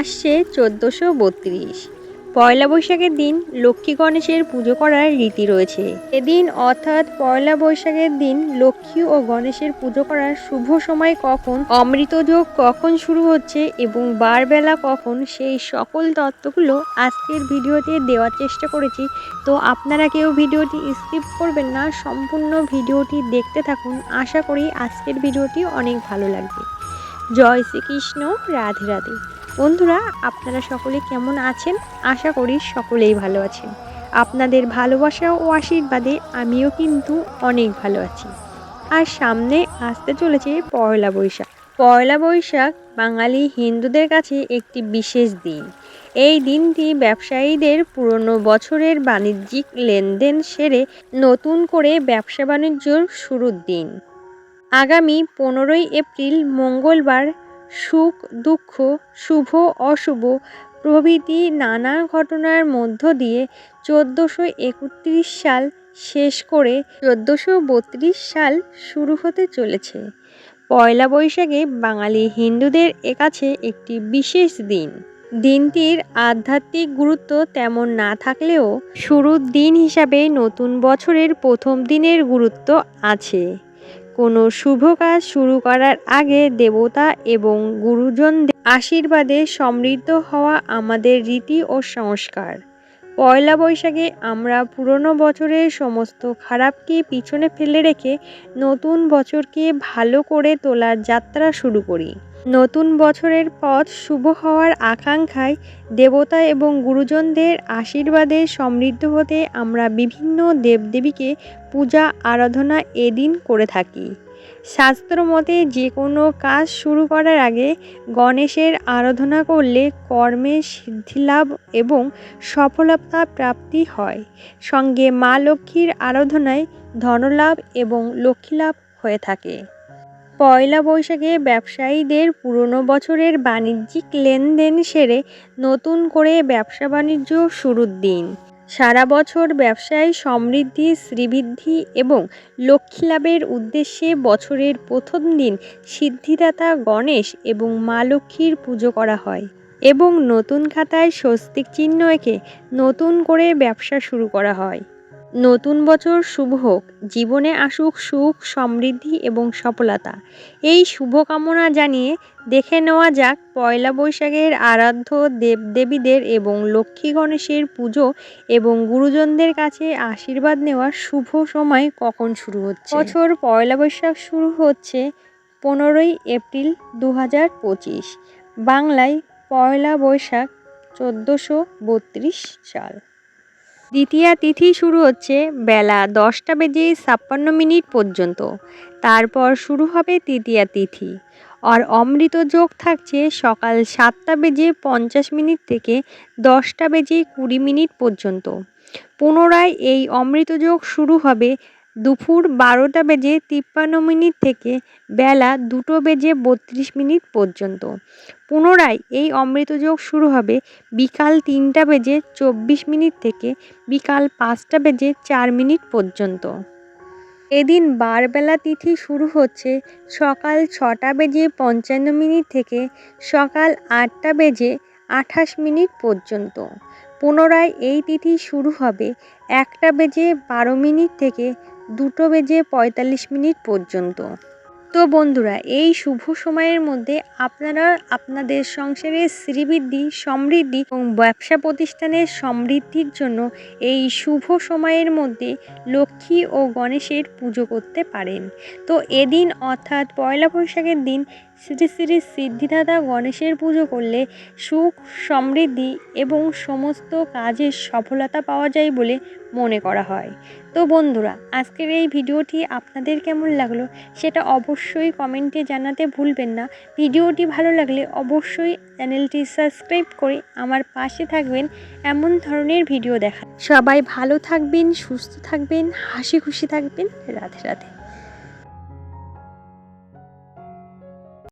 আসছে চোদ্দোশো বত্রিশ। পয়লা বৈশাখের দিন লক্ষ্মী গণেশের পুজো করার রীতি রয়েছে। এদিন অর্থাৎ পয়লা বৈশাখের দিন লক্ষ্মী ও গণেশের পুজো করার শুভ সময় কখন, অমৃতযোগ কখন শুরু হচ্ছে এবং বারবেলা কখন, সেই সকল তত্ত্বগুলো আজকের ভিডিওতে দেওয়ার চেষ্টা করেছি। তো আপনারা কেউ ভিডিওটি স্কিপ করবেন না, সম্পূর্ণ ভিডিওটি দেখতে থাকুন। আশা করি আজকের ভিডিওটি অনেক ভালো লাগবে। জয় শ্রীকৃষ্ণ, রাধে রাধে। বন্ধুরা, আপনারা সকলে কেমন আছেন? আশা করি সকলেই ভালো আছেন। আপনাদের ভালোবাসা ও আশীর্বাদে আমিও কিন্তু অনেক ভালো আছি। আর সামনে আসতে চলেছে পয়লা বৈশাখ। পয়লা বৈশাখ বাঙালি হিন্দুদের কাছে একটি বিশেষ দিন। এই দিনটি ব্যবসায়ীদের পুরনো বছরের বাণিজ্যিক লেনদেন সেরে নতুন করে ব্যবসা বাণিজ্যর শুরুর দিন। আগামী পনেরোই এপ্রিল মঙ্গলবার সুখ, দুঃখ, শুভ, অশুভ প্রভৃতি নানা ঘটনার মধ্য দিয়ে চোদ্দোশো একত্রিশ সাল শেষ করে চোদ্দোশো বত্রিশ সাল শুরু হতে চলেছে। পয়লা বৈশাখে বাঙালি হিন্দুদের কাছে একটি বিশেষ দিন। দিনটির আধ্যাত্মিক গুরুত্ব তেমন না থাকলেও শুরুর দিন হিসাবে নতুন বছরের প্রথম দিনের গুরুত্ব আছে। কোনো শুভ কাজ শুরু করার আগে দেবতা এবং গুরুজনদের আশীর্বাদে সমৃদ্ধ হওয়া আমাদের রীতি ও সংস্কার। পয়লা বৈশাখে আমরা পুরনো বছরের সমস্ত খারাপকে পিছনে ফেলে রেখে নতুন বছরকে ভালো করে তোলার যাত্রা শুরু করি। নতুন বছরের পথ শুভ হওয়ার আকাঙ্ক্ষায় দেবতা এবং গুরুজনদের আশীর্বাদে সমৃদ্ধ হতে আমরা বিভিন্ন দেবদেবীকে পূজা, আরাধনা এদিন করে থাকি। শাস্ত্র মতে যে কোনো কাজ শুরু করার আগে গণেশের আরাধনা করলে কর্মে সিদ্ধিলাভ এবং সফলতা প্রাপ্তি হয়। সঙ্গে মা লক্ষ্মীর আরাধনায় ধনলাভ এবং লক্ষ্মীলাভ হয়ে থাকে। পয়লা বৈশাখে ব্যবসায়ীদের পুরনো বছরের বাণিজ্যিক লেনদেন সেরে নতুন করে ব্যবসা বাণিজ্য শুরুর দিন। সারা বছর ব্যবসায় সমৃদ্ধি, শ্রীবৃদ্ধি এবং লক্ষ্মী লাভের উদ্দেশ্যে বছরের প্রথম দিন সিদ্ধিদাতা গণেশ এবং মা লক্ষ্মীর পুজো করা হয় এবং নতুন খাতায় স্বস্তিক চিহ্ন এঁকে নতুন করে ব্যবসা শুরু করা হয়। নতুন বছর শুভ হোক, জীবনে আসুক সুখ, সমৃদ্ধি এবং সফলতা। এই শুভকামনা জানিয়ে দেখে নেওয়া যাক পয়লা বৈশাখের আরাধ্য দেবদেবীদের এবং লক্ষ্মী গণেশের পুজো এবং গুরুজনদের কাছে আশীর্বাদ নেওয়ার শুভ সময় কখন শুরু হচ্ছে? বছর পয়লা বৈশাখ শুরু হচ্ছে পনেরোই এপ্রিল দু হাজার পঁচিশ। বাংলায় পয়লা বৈশাখ চোদ্দোশো সাল। দ্বিতীয়া তিথি শুরু হচ্ছে বেলা দশটা বেজে ছাপ্পান্ন মিনিট পর্যন্ত। তারপর শুরু হবে তৃতীয়া তিথি। আর অমৃত যোগ থাকছে সকাল সাতটা বেজে পঞ্চাশ মিনিট থেকে দশটা বেজে কুড়ি মিনিট পর্যন্ত। পুনরায় এই অমৃত যোগ শুরু হবে দুপুর বারোটা বেজে তিপ্পান্ন মিনিট থেকে বেলা দুটো বেজে বত্রিশ মিনিট পর্যন্ত। পুনরায় এই অমৃতযোগ শুরু হবে বিকাল তিনটা বেজে চব্বিশ মিনিট থেকে বিকাল পাঁচটা বেজে চার মিনিট পর্যন্ত। এদিন বারবেলা তিথি শুরু হচ্ছে সকাল ছটা বেজে পঞ্চান্ন মিনিট থেকে সকাল আটটা বেজে আঠাশ মিনিট পর্যন্ত। পুনরায় এই তিথি শুরু হবে একটা বেজে বারো মিনিট থেকে দুটো বেজে পঁয়তাল্লিশ মিনিট পর্যন্ত। তো বন্ধুরা, এই শুভ সময়ের মধ্যে আপনারা আপনাদের সংসারের শ্রীবৃদ্ধি, সমৃদ্ধি এবং ব্যবসা প্রতিষ্ঠানের সমৃদ্ধির জন্য এই শুভ সময়ের মধ্যে লক্ষ্মী ও গণেশের পুজো করতে পারেন। তো এদিন অর্থাৎ পয়লা বৈশাখের দিন শ্রী শ্রী সিদ্ধিদাতা গণেশের পুজো করলে সুখ, সমৃদ্ধি এবং সমস্ত কাজের সফলতা পাওয়া যায় বলে মনে করা হয়। তো বন্ধুরা, আজকের এই ভিডিওটি আপনাদের কেমন লাগল সেটা অবশ্যই কমেন্টে জানাতে ভুলবেন না। ভিডিওটি ভালো লাগলে অবশ্যই চ্যানেলটি সাবস্ক্রাইব করে আমার পাশে থাকবেন। এমন ধরনের ভিডিও দেখা সবাই ভালো থাকবেন, সুস্থ থাকবেন, হাসি খুশি থাকবেন। রাধে রাধে।